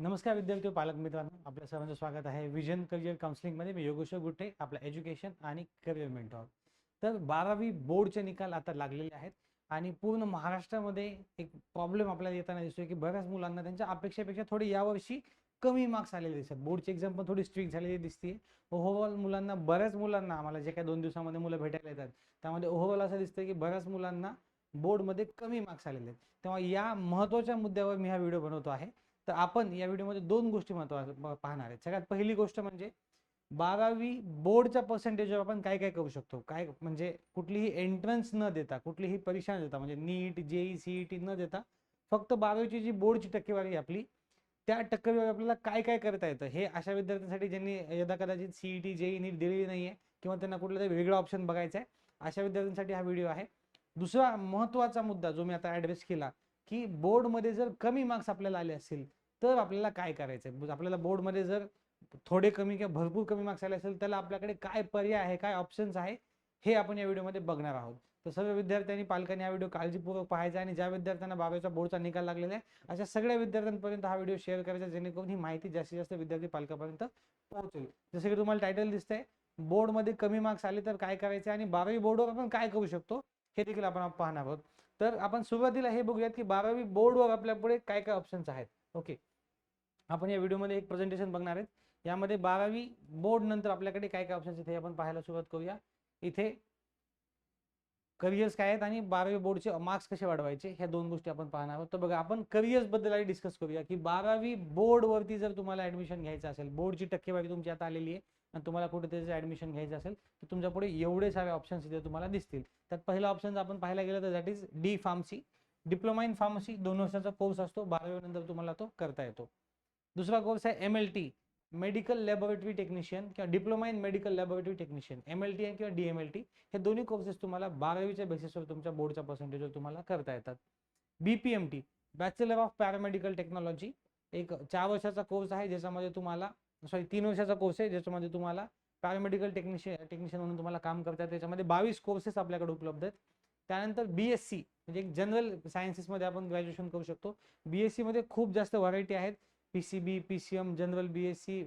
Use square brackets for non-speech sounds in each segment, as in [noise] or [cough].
नमस्कार विद्यार्थी पालक मित्रांनो आपल्या सर्वांचं स्वागत आहे. विजन करिअर काउन्सिलिंगमध्ये मी योगेश्वर गुट्टे आपलं एज्युकेशन आणि करिअर मेंटॉर तर बारावी बोर्डचे निकाल आता लागलेले आहेत आणि पूर्ण महाराष्ट्रामध्ये एक प्रॉब्लेम आपल्याला येताना दिसतोय की बऱ्याच मुलांना त्यांच्या अपेक्षेपेक्षा थोडी यावर्षी कमी मार्क्स आलेले दिसतात. बोर्डची एक्झाम पण थोडी स्ट्रिक्ट झालेली दिसते ओव्हरऑल मुलांना बऱ्याच मुलांना आम्हाला जे काही दोन दिवसामध्ये मुलं भेटायला येतात त्यामध्ये ओव्हरऑल असं दिसतं की बऱ्याच मुलांना बोर्डमध्ये कमी मार्क्स आलेले आहेत. तेव्हा या महत्त्वाच्या मुद्द्यावर मी हा व्हिडिओ बनवतो आहे. तर आपण या व्हिडिओमध्ये दोन गोष्टी महत्त्वाच्या पाहणार आहेत. सगळ्यात पहिली गोष्ट म्हणजे बारावी बोर्डच्या पर्सेंटेजवर आपण काय काय करू शकतो? काय म्हणजे कुठलीही एंट्रन्स न देता कुठलीही परीक्षा न देता म्हणजे नीट जेई सीईटी न देता फक्त बारावीची जी बोर्डची टक्केवारी आहे आपली त्या टक्केवारी आपल्याला काय काय करता येतं? हे अशा विद्यार्थ्यांसाठी ज्यांनी यदा कदाचित सीईटी जेई नीट दिलेली नाही किंवा त्यांना कुठला तरी वेगळा ऑप्शन बघायचा आहे अशा विद्यार्थ्यांसाठी हा व्हिडिओ आहे. दुसरा महत्त्वाचा मुद्दा जो मी आता ॲड्रेस केला की बोर्डमध्ये जर कमी मार्क्स आपल्याला आले असतील तर आपल्याला काय करायचं आहे आपल्याला बोर्डमध्ये जर थोडे कमी किंवा भरपूर कमी मार्क्स आले असेल त्याला आपल्याकडे काय पर्याय आहे काय ऑप्शन्स आहे हे आपण या व्हिडिओमध्ये बघणार आहोत. तर सर्व विद्यार्थ्यांनी पालकांनी हा व्हिडिओ काळजीपूर्वक पाहायचा आणि ज्या विद्यार्थ्यांना बारावीचा बोर्डचा निकाल लागलेला आहे अशा सगळ्या विद्यार्थ्यांपर्यंत हा व्हिडिओ शेअर करायचा जेणेकरून ही माहिती जास्तीत जास्त विद्यार्थी पालकापर्यंत पोहोचेल. जसं की तुम्हाला टायटल दिसतंय बोर्डमध्ये कमी मार्क्स आले तर काय करायचे आणि बारावी बोर्डवर आपण काय करू शकतो हे देखील आपण पाहणार आहोत. तर आपण सुरुवातीला हे बघूयात की बारावी बोर्डवर आपल्या पुढे काय काय ऑप्शन्स आहेत. ओके आपण या व्हिडिओमध्ये एक प्रेझेंटेशन बघणार आहेत. यामध्ये बारावी बोर्ड नंतर आपल्याकडे काय काय ऑप्शन्स आहेत हे आपण पाहायला सुरुवात करूया. इथे करिअर्स काय आहेत आणि बारावी बोर्डचे मार्क्स कसे वाढवायचे ह्या दोन गोष्टी आपण पाहणार आहोत. तर बघा आपण करिअर्सबद्दल आधी डिस्कस करूया की बारावी बोर्डवरती जर तुम्हाला ऍडमिशन घ्यायचं असेल बोर्डची टक्केवारी तुमची आता आलेली आहे आणि तुम्हाला कुठे त्याचं ऍडमिशन घ्यायचं असेल तर तुमच्यापुढे एवढे सारे ऑप्शन्स इथे तुम्हाला दिसतील. त्यात पहिला ऑप्शन आपण पाहायला गेलं तर that is D pharmacy diploma in pharmacy दोन वर्षाचा कोर्स असतो बारावी नंतर तुम्हाला तो करता येतो. दुसरा कोर्स आहे M L T medical laboratory technician किंवा diploma in medical laboratory technician M L T किंवा डी एम एल टी हे दोन्ही कोर्सेस तुम्हाला बारावीच्या बेसिसवर तुमच्या बोर्डच्या पर्सेंटेजवर तुम्हाला करता येतात. B P M T bachelor of paramedical technology एक चार वर्षाचा कोर्स आहे ज्याच्यामध्ये तुम्हाला सॉरी तीन वर्षाचा कोर्स आहे ज्याच्यामध्ये तुम्हाला पॅरामेडिकल टेक्निशियन टेक्निशियन म्हणून तुम्हाला काम करतात त्याच्यामध्ये बावीस कोर्सेस आपल्याकडे उपलब्ध आहेत. त्यानंतर बी एस सी म्हणजे एक जनरल सायन्सेसमध्ये आपण ग्रॅज्युएशन करू शकतो. बी एस सीमध्ये खूप जास्त व्हरायटी आहेत. P C B P C M general B S C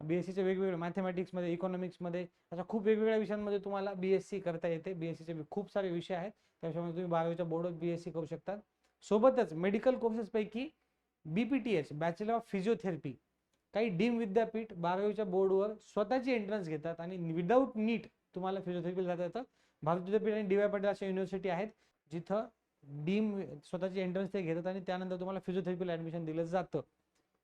B S वेगवेगळे मॅथमॅटिक्समध्ये इकॉनॉमिक्समध्ये अशा खूप वेगवेगळ्या विषयांमध्ये तुम्हाला बी एस सी करता येते. बी एस सीचे खूप सारे विषय आहेत. त्याच्यामध्ये तुम्ही बारावीच्या बोर्डवर बी एस सी करू शकता सोबतच medical कोर्सेसपैकी B P T H bachelor of physiotherapy काही डीम विद्यापीठ बारावीच्या बोर्डवर स्वतःची एंट्रन्स घेतात आणि विदाऊट नीट तुम्हाला फिजिओथेरपीला जाता येतं. भारत विद्यापीठ आणि डी वाय पाटील अशा युनिव्हर्सिटी आहेत जिथं डीम स्वतःची एंट्रन्स ते घेतात आणि त्यानंतर तुम्हाला फिजिओथेरपीला ऍडमिशन दिलं जातं.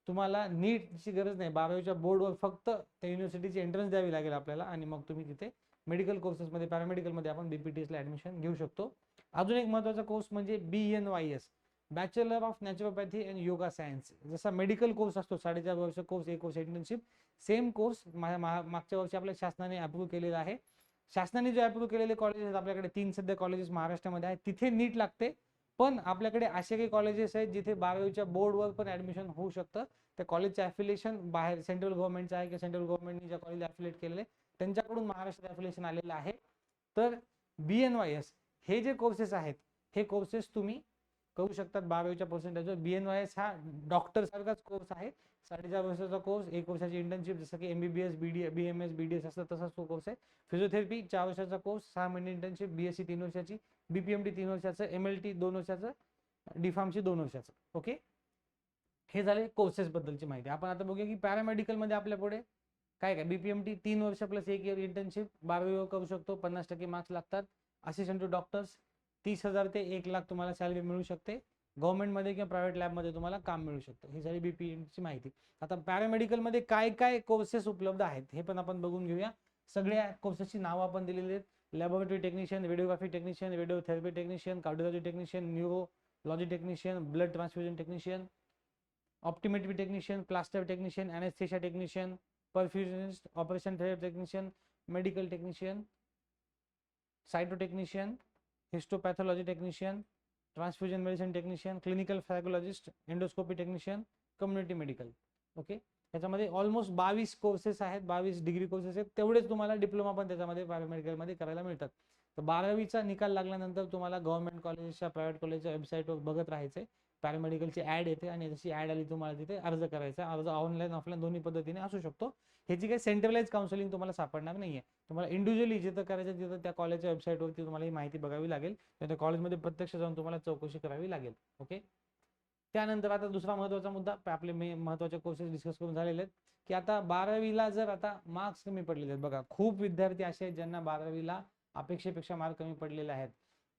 तुम्हाला नीटची गरज नाही. बारावीच्या बोर्डवर फक्त त्या युनिव्हर्सिटीची एंट्रन्स द्यावी लागेल आपल्याला आणि मग तुम्ही तिथे मेडिकल कोर्सेसमध्ये पॅरामेडिकलमध्ये आपण बीपीटीएसला ॲडमिशन घेऊ शकतो. अजून एक महत्त्वाचा कोर्स म्हणजे B N Y S bachelor of naturopathy and yoga science जसा मेडिकल कोर्स असतो साडेचार वर्ष कोर्स एक वर्ष इंटर्नशिप सेम कोर्स मागच्या वर्षी आपल्या शासनाने अप्रूव्ह केलेला आहे. शासनाने जे अप्रूव्ह केलेले कॉलेजेस आहेत आपल्याकडे तीन सध्या कॉलेजेस महाराष्ट्रामध्ये आहेत. तिथे नीट लागते. पण आपल्याकडे असे काही कॉलेजेस आहेत जिथे बारावीच्या बोर्डवर पण ऍडमिशन होऊ शकतं. त्या कॉलेजचे ॲफिलिएशन बाहेर सेंट्रल गव्हर्नमेंटचं आहे किंवा सेंट्रल गव्हर्नमेंटने ज्या कॉलेज ॲफिलेट केलेले त्यांच्याकडून महाराष्ट्रात ॲफिलिएशन आलेलं आहे. तर बी एन वाय एस हे जे कोर्सेस आहेत हे कोर्सेस तुम्ही करू शकतात बारावीच्या पर्सेंटेजवर बी एन वाय एस हा डॉक्टर सारखाच कोर्स आहे. साडेचार वर्षाचा कोर्स एक वर्षाची इंटर्नशिप जसं की MBBS B D B M S B D S असतं तसाच तो कोर्स आहे. फिजिओथेरपी चार वर्षाचा कोर्स सहा महिने इंटर्नशिप बी एस सी तीन वर्षाची. बीपीएमटी तीन वर्षाचं एम एल टी दोन वर्षाचं डीफार्मची दोन वर्षाचं ओके? हे झाले कोर्सेस बद्दलची माहिती. आपण आता बघूया की पॅरामेडिकलमध्ये आपल्या पुढे काय काय? बीपीएमटी तीन वर्ष प्लस एक इयर इंटर्नशिप बारावी करू शकतो पन्नास टक्के मार्क्स लागतात. असिस्टंट टू डॉक्टर्स तीस हजार ते एक लाख तुम्हाला सॅलरी मिळू शकते. गव्हर्नमेंटमध्ये किंवा प्रायव्हेट लॅबमध्ये तुम्हाला काम मिळू शकतं. ही झाली बीपीएमची माहिती. आता पॅरामेडिकलमध्ये काय काय कोर्सेस उपलब्ध आहेत हे पण आपण बघून घेऊया. सगळ्या कोर्सेसची नावं आपण दिलेली आहेत. laboratory technician, radiography technician, radiotherapy technician, cardiology technician, neurology technician, blood transfusion technician, optometry technician, plaster technician, anesthesia technician, perfusionist, operation theater technician, medical technician, cytotechnician, histopathology technician, transfusion medicine technician, clinical pharmacologist, endoscopy technician, community medical. Okay. त्याच्यामध्ये almost बावीस courses आहेत बावीस degree courses आहेत. तेवढेच तुम्हाला diploma पण त्याच्यामध्ये पॅरामेडिकलमध्ये करायला मिळतात. तर बारावीचा निकाल लागल्यानंतर तुम्हाला गव्हर्नमेंट कॉलेजच्या प्रायव्हेट कॉलेजच्या वेबसाईटवर बघत राहायचं पॅरामेडिकलची ॲड येते आणि जशी ॲड आली तुम्हाला तिथे अर्ज करायचा अर्ज ऑनलाईन ऑफलाईन दोन्ही पद्धतीने असू शकतो. ह्याची काही सेंट्रलाइज काउन्सिलिंग तुम्हाला सापडणार नाहीये. तुम्हाला इंडिव्हिज्युअली जिथं करायचं तिथं त्या कॉलेजच्या वेबसाईटवरती तुम्हाला ही माहिती बघावी लागेल. त्या कॉलेजमध्ये प्रत्यक्ष जाऊन तुम्हाला चौकशी करावी लागेल. ओके त्यानंतर आता दुसरा महत्त्वाचा मुद्दा आपले मे महत्त्वाचे कोर्सेस डिस्कस करून झालेले आहेत की आता बारावीला जर आता मार्क्स कमी पडलेले आहेत. बघा खूप विद्यार्थी असे आहेत ज्यांना बारावीला अपेक्षेपेक्षा मार्क कमी पडलेले आहेत.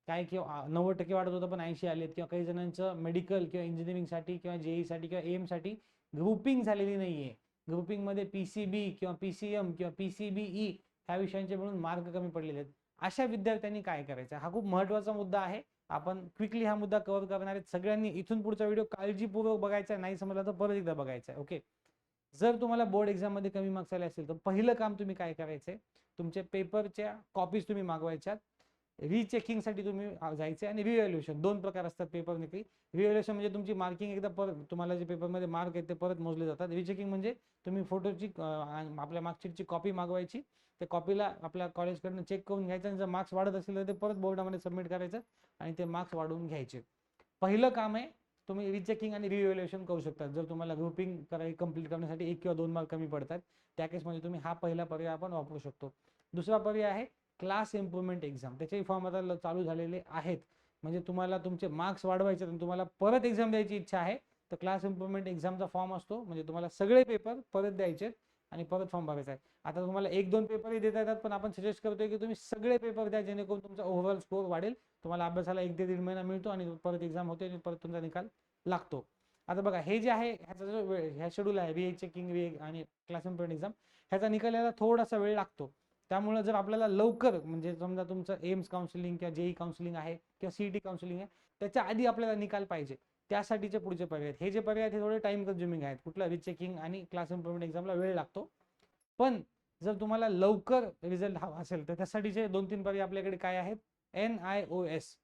काय किंवा नव्वद टक्के वाढत होतं पण ऐंशी आलेत. किंवा काही जणांचं मेडिकल किंवा इंजिनिअरिंगसाठी किंवा जेईसाठी किंवा एमसाठी ग्रुपिंग झालेली नाहीये. ग्रुपिंगमध्ये पी सी बी किंवा पी सी एम किंवा पी सी बी ई ह्या विषयांचे मिळून मार्क कमी पडलेले आहेत. अशा विद्यार्थ्यांनी काय करायचं? हा खूप महत्त्वाचा मुद्दा आहे. आपण क्विकली हा मुद्दा कव्हर करणार आहे सगळ्यांनी इथून पुढचा व्हिडिओ काळजीपूर्वक बघायचा नाही समजला तर परत एकदा बघायचा आहे. ओके जर तुम्हाला बोर्ड एक्झाममध्ये कमी मार्क्स आले असेल तर पहिलं काम तुम्ही काय करायचंय तुमचे पेपरच्या कॉपीज तुम्ही मागवायच्यात. रिचेकिंगसाठी तुम्ही जायचे आणि रिव्हॅल्युएशन दोन प्रकार असतात पेपर निकली रिव्हॅल्युएशन म्हणजे तुमची मार्किंग एकदा परत तुम्हाला जे पेपरमध्ये मार्क आहेत ते परत मोजले जातात. रिचेकिंग म्हणजे तुम्ही फोटोची आपल्या मार्कशीटची कॉपी मागवायची. त्या कॉपीला आपल्या कॉलेजकडनं चेक करून घ्यायचं आणि जर मार्क्स वाढत असेल तर ते परत बोर्डामध्ये सबमिट करायचं आणि ते मार्क्स वाढवून घ्यायचे. पहिलं काम आहे तुम्ही रिचेकिंग आणि रिव्हॅल्युएशन करू शकता. जर तुम्हाला ग्रुपिंग कराय कंप्लीट करण्यासाठी एक किंवा दोन मार्क कमी पडतात त्या केसमध्ये तुम्ही हा पहिला पर्याय आपण वापरू शकतो. दुसरा पर्याय आहे क्लास इम्प्रुव्हमेंट एक्झाम त्याचेही फॉर्म आता चालू झालेले आहेत. म्हणजे तुम्हाला तुमचे मार्क्स वाढवायचे आणि तुम्हाला परत एक्झाम द्यायची इच्छा आहे तर क्लास इम्प्रुव्हमेंट एक्झामचा फॉर्म असतो. म्हणजे तुम्हाला सगळे पेपर परत द्यायचे आणि परत फॉर्म भरायचा आहे. आता तुम्हाला एक दोन पेपरही देता येतात पण आपण सजेस्ट करतोय की तुम्ही सगळे पेपर द्या जेणेकरून तुमचा ओव्हरऑल स्कोर वाढेल. तुम्हाला अभ्यासाला एक ते दीड महिना मिळतो आणि परत एक्झाम होते आणि परत तुमचा निकाल लागतो. आता बघा हे जे आहे ह्याचा जो वेळ ह्या शेड्यूल आहे व्ही चेकिंग वी आणि क्लास इम्प्रुव्हमेंट एक्झाम ह्याचा निकाल यायला थोडासा वेळ लागतो. त्यामुळे जर आपल्याला लवकर म्हणजे समजा तुमचं एम्स काउन्सिलिंग किंवा जेई काउन्सिलिंग आहे किंवा सीईटी काउन्सिलिंग आहे त्याच्या आधी आपल्याला निकाल पाहिजे. त्यासाठीचे पुढचे पर्याय आहेत. हे जे पर्याय आहेत हे थोडे टाइम कन्झ्युमिंग आहेत. कुठला रिचेकिंग आणि क्लास इम्प्रुव्हमेंट एक्झामला वेळ लागतो. पण जर तुम्हाला लवकर रिझल्ट हवा असेल तर त्यासाठीचे दोन तीन पर्याय आपल्याकडे काय आहेत? N I O S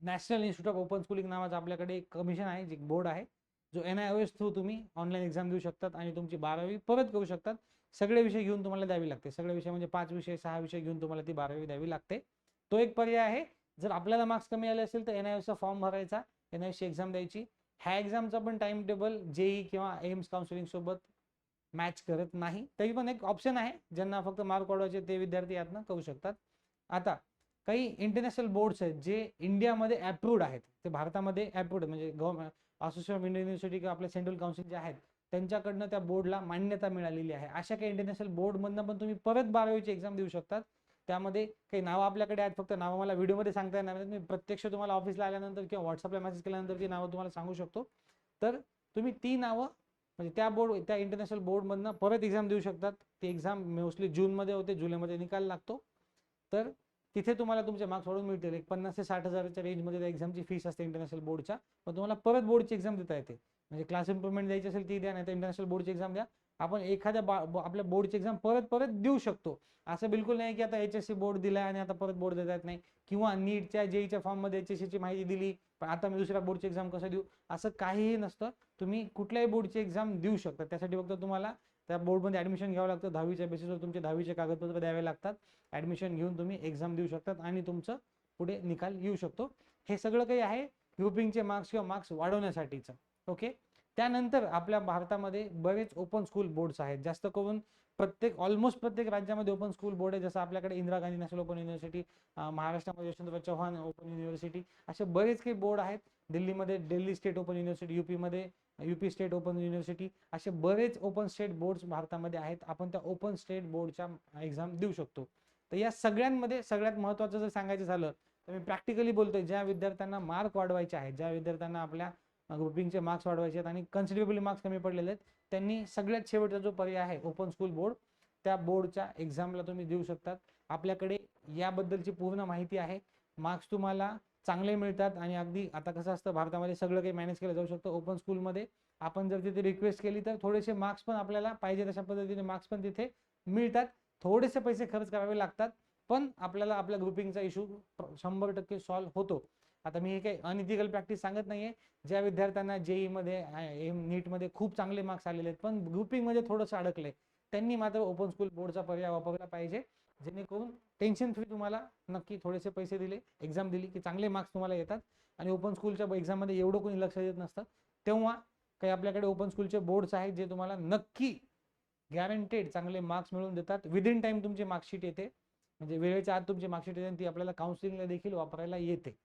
national institute of open schooling नावाचं आपल्याकडे एक कमिशन आहे जे बोर्ड आहे. जो N I O S through तुम्ही ऑनलाईन एक्झाम देऊ शकतात आणि तुमची बारावी परत करू शकतात. सगळे विषय घेऊन तुम्हाला द्यावी लागते. सगळे विषय म्हणजे पाच विषय सहा विषय घेऊन तुम्हाला ती बारावी द्यावी लागते. तो एक पर्याय आहे. जर आपल्याला मार्क्स कमी आले असेल तर एन आय चा फॉर्म भरायचा एन आय ची एक्झाम द्यायची. ह्या एक्झामचा पण टाइम टेबल जेई किंवा एम्स काउन्सिलिंग सोबत मॅच करत नाही. तरी पण एक ऑप्शन आहे. ज्यांना फक्त मार्क वाढवायचे ते विद्यार्थी यातनं करू शकतात. आता काही इंटरनॅशनल बोर्ड्स आहेत जे इंडियामध्ये अप्रूव्ड आहेत. ते भारतामध्ये अप्रूव्ड म्हणजे government association of Indian university किंवा आपले सेंट्रल काउन्सिल जे आहेत त्यांच्याकडनं त्या बोर्डला मान्यता मिळालेली आहे. अशा काही इंटरनॅशनल बोर्डमधनं पण तुम्ही परत बारावीची एक्झाम देऊ शकतात. त्यामध्ये काही नावं आपल्याकडे आहेत. फक्त नावं मला व्हिडिओमध्ये सांगता येणार नाही. मी प्रत्यक्ष तुम्हाला ऑफिसला आल्यानंतर किंवा व्हॉट्सअपला मेसेज केल्यानंतर ती नावं तुम्हाला सांगू शकतो. तर तुम्ही ती नावं म्हणजे त्या बोर्ड त्या इंटरनॅशनल बोर्डमधनं परत एक्झाम देऊ शकतात. ती एक्झाम मोस्टली जूनमध्ये होते जुलैमध्ये निकाल लागतो. तर तिथे तुम्हाला तुमचे मार्क्स वाढून मिळतील. एक पन्नास ते साठ हजाराच्या रेंजमध्ये त्या एक्झामची फीस असते इंटरनॅशनल बोर्डच्या पण तुम्हाला परत बोर्डची एक्झाम देता येते. म्हणजे क्लास इम्प्रुव्हमेंट द्यायची असेल ती द्या नाही तर इंटरनॅशनल बोर्डची एक्झाम द्या. आपण एखाद्या बा- आपल्या बोर्डची एक्झाम परत परत देऊ शकतो. असं बिलकुल नाही की आता एच एस सी बोर्ड दिलाय आणि आता परत बोर्ड देता येत नाही. किंवा नीटच्या जेईच्या फॉर्ममध्ये एच एस ची माहिती दिली पण आता मी दुसऱ्या बोर्डची एक्झाम कसं देऊ? असं काहीही नसतं. तुम्ही कुठल्याही बोर्डची एक्झाम देऊ शकता. त्यासाठी फक्त तुम्हाला त्या बोर्डमध्ये ऍडमिशन घ्यावं लागतं. दहावीच्या बेसिसवर तुमचे दहावीचे कागदपत्र द्यावे लागतात. ऍडमिशन घेऊन तुम्ही एक्झाम देऊ शकतात आणि तुमचं पुढे निकाल येऊ शकतो. हे सगळं काही आहे. ग्रुपिंगचे मार्क्स किंवा मार्क्स वाढवण्यासाठीचं. ओके त्यानंतर आपल्या भारतामध्ये बरेच ओपन स्कूल बोर्ड्स आहेत. जास्त करून प्रत्येक ऑलमोस्ट प्रत्येक राज्यामध्ये ओपन स्कूल बोर्ड आहे जसं आपल्याकडे Indira Gandhi national open university महाराष्ट्रामध्ये यशवंतराव चव्हाण ओपन युनिव्हर्सिटी असे बरेच काही बोर्ड आहेत. दिल्लीमध्ये दिल्ली स्टेट ओपन युनिव्हर्सिटी युपीमध्ये युपी स्टेट ओपन युनिव्हर्सिटी असे बरेच ओपन स्टेट बोर्ड्स भारतामध्ये आहेत. आपण त्या ओपन स्टेट बोर्डच्या एक्झाम देऊ शकतो. तर या सगळ्यांमध्ये सगळ्यात महत्त्वाचं जर सांगायचं झालं तर मी प्रॅक्टिकली बोलतोय ज्या विद्यार्थ्यांना मार्क वाढवायचे आहेत ज्या विद्यार्थ्यांना आपल्या ग्रुपिंगचे मार्क्स वाढवायचे आहेत आणि कन्सिडरेबली मार्क्स कमी पडलेले आहेत. त्यांनी सगळ्यात शेवटचा जो पर्याय आहे ओपन स्कूल बोर्ड त्या बोर्डच्या एक्झामला तुम्ही देऊ शकतात. आपल्याकडे याबद्दलची पूर्ण माहिती आहे. मार्क्स तुम्हाला चांगले मिळतात आणि अगदी आता कसं असतं भारतामध्ये सगळं काही मॅनेज केलं जाऊ शकतं ओपन स्कूलमध्ये आपण जर तिथे रिक्वेस्ट केली तर थोडेसे मार्क्स पण आपल्याला पाहिजे तशा पद्धतीने मार्क्स पण तिथे मिळतात. थोडेसे पैसे खर्च करावे लागतात. पण आपल्याला आपल्या ग्रुपिंगचा इश्यू शंभर टक्के सॉल्व्ह होतो. आता मी हे काही अनइथिकल प्रॅक्टिस सांगत नाहीये. ज्या विद्यार्थ्यांना जेई मध्ये एम नीटमध्ये खूप चांगले मार्क्स आलेले आहेत पण ग्रुपिंगमध्ये थोडंसं अडकले. त्यांनी मात्र ओपन स्कूल बोर्डचा पर्याय वापरला पाहिजे जेणेकरून टेन्शन फ्री तुम्हाला नक्की थोडेसे पैसे दिले एक्झाम दिली की चांगले मार्क्स तुम्हाला येतात. आणि ओपन स्कूलच्या एक्झाममध्ये एवढं कोणी लक्ष देत नसतं. तेव्हा काही आपल्याकडे ओपन स्कूलचे बोर्ड्स आहेत जे तुम्हाला नक्की गॅरंटेड चांगले मार्क्स मिळवून देतात. विदिन टाइम तुमची मार्कशीट येते. म्हणजे वेळेच्या आत तुमची मार्कशीट येते आणि ती आपल्याला काउन्सिलिंगला देखील वापरायला येते.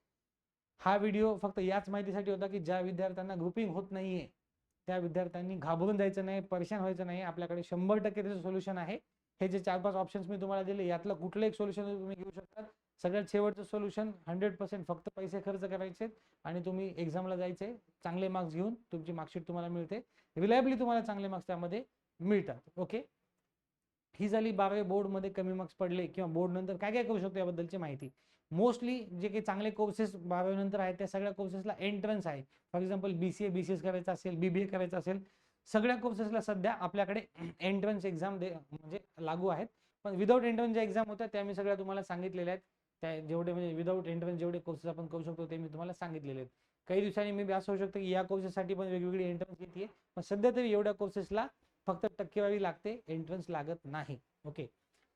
हा व्हिडिओ फक्त याच माहितीसाठी होता की ज्या विद्यार्थ्यांना ग्रुपिंग होत नाहीये त्या विद्यार्थ्यांनी घाबरून जायचं नाही परेशान व्हायचं नाही. आपल्याकडे शंभर टक्के त्याचं सोल्युशन आहे. हे जे चार पाच ऑप्शन्स मी तुम्हाला दिले यातलं कुठलं एक सोल्युशन तुम्ही घेऊ शकता? सगळ्यात शेवटचं सोल्युशन हंड्रेड पर्सेंट फक्त पैसे खर्च करायचे आणि तुम्ही एक्झामला जायचे चांगले मार्क्स घेऊन तुमची मार्कशीट तुम्हाला मिळते. रिलायबली तुम्हाला चांगले मार्क्स त्यामध्ये मिळतात. ओके ही झाली बारावी बोर्डमध्ये कमी मार्क्स पडले किंवा बोर्ड नंतर काय काय करू शकतो याबद्दलची माहिती. मोस्टली जे काही चांगले कोर्सेस बारावीनंतर आहेत त्या सगळ्या कोर्सेसला एंट्रन्स आहे. For example B C A B C S करायचं असेल बी बी ए करायचं असेल सगळ्या कोर्सेसला सध्या आपल्याकडे [clears throat] एंट्रन्स एक्झाम दे म्हणजे लागू आहेत. पण विदाऊट एंट्रन्स ज्या एक्झाम होत्या त्या मी सगळ्या तुम्हाला सांगितलेल्या आहेत. त्या जेवढे म्हणजे विदाऊट एंट्रन्स जेवढे कोर्सेस आपण करू शकतो ते मी तुम्हाला सांगितलेले आहेत. काही दिवसांनी मी असं होऊ शकतो की या कोर्सेससाठी पण वेगवेगळी एंट्रन्स येते पण सध्या तरी एवढ्या कोर्सेसला फक्त टक्केवारी लागते एंट्रन्स लागत नाही. ओके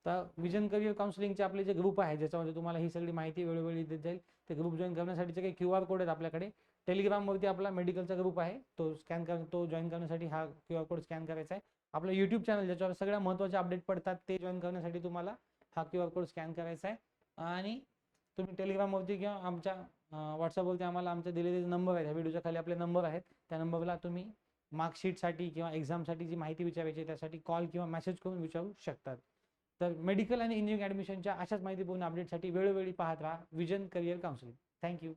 तर विजन करिअर काउन्सिलिंगचे आपले जे ग्रुप आहे ज्याच्यामध्ये तुम्हाला ही सगळी माहिती वेळोवेळी देत जाईल ते ग्रुप जॉईन करण्यासाठीचे काही क्यू आर कोड आहेत आपल्याकडे. टेलिग्रामवरती आपला मेडिकलचा ग्रुप आहे तो स्कॅन कर तो जॉईन करण्यासाठी हा क्यू आर कोड स्कॅन करायचा आहे. आपलं यूट्यूब चॅनल ज्याच्यावर सगळ्या महत्त्वाचे अपडेट पडतात ते जॉईन करण्यासाठी तुम्हाला हा क्यू आर कोड स्कॅन करायचा आहे. आणि तुम्ही टेलिग्रामवरती किंवा आमच्या व्हॉट्सअपवरती आम्हाला आमचे दिलेले नंबर आहेत ह्या व्हिडिओच्या खाली आपले नंबर आहेत त्या नंबरला तुम्ही मार्कशीटसाठी किंवा एक्झामसाठी जी माहिती विचारायची त्यासाठी कॉल किंवा मेसेज करून विचारू शकतात. तर मेडिकल आणि इंजिनिअरिंग ॲडमिशनच्या अशाच माहितीपूर्ण अपडेटसाठी वेळोवेळी पाहत राहा. Vision career counselling thank you